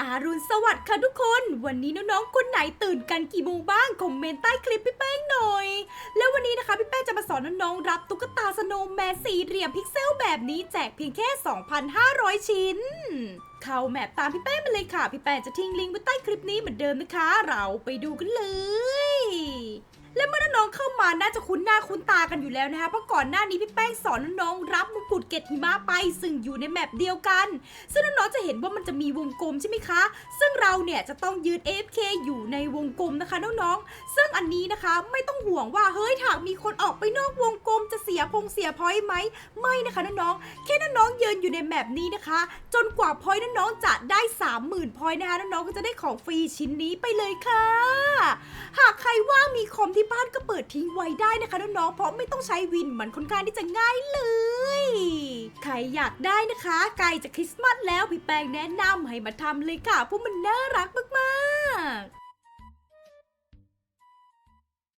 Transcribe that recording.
อารุณสวัสดิ์ค่ะทุกคน วันนี้น้องๆ คนไหนตื่นกันกี่โมงบ้าง คอมเมนต์ใต้คลิปพี่แป้งหน่อย แล้ววันนี้นะคะพี่แป้งจะมาสอนน้องๆ รับตุ๊กตาสโนว์แมนสี่เหลี่ยมพิกเซลแบบนี้แจกเพียงแค่ 2,500 ชิ้น เข้าแมปตามพี่แป้งมาเลยค่ะ พี่แป้งจะทิ้งลิงก์ไว้ใต้คลิปนี้เหมือนเดิมนะคะ เราไปดูกันเลย น้องๆเข้ามาน่าจะคุ้นหน้าคุ้นตากันอยู่แล้วนะคะเพราะก่อนหน้านี้พี่แป้งสอนน้องๆรับมงกุฎเกตหิมะไป ซึ่งอยู่ในแมปเดียวกัน ซึ่งน้องๆจะเห็นว่ามันจะมีวงกลมใช่ไหมคะ ซึ่งเราเนี่ยจะต้องยืน AFK อยู่ในวงกลมนะคะน้องๆซึ่งอันนี้นะคะไม่ต้องห่วงว่าเฮ้ยหากมีคนออกไปนอกวงกลมจะเสียพงเสียพอยไหมไม่นะคะน้องๆแค่น้องๆยืนอยู่ในแมปนี้นะคะ จนกว่าพอยน้องๆจะได้ 30,000พอยนะคะน้องๆก็จะได้ของฟรีชิ้นนี้ไปเลยค่ะ หากใคร มีคอมที่บ้านก็เปิดทิ้งไว้ได้นะคะน้องๆ เพราะไม่ต้องใช้วินมันค่อนข้างที่จะง่ายเลย ใครอยากได้นะคะ ใกล้จะคริสต์มาสแล้วพี่แปงแนะนำให้มาทำเลยค่ะเพราะมันน่ารักมาก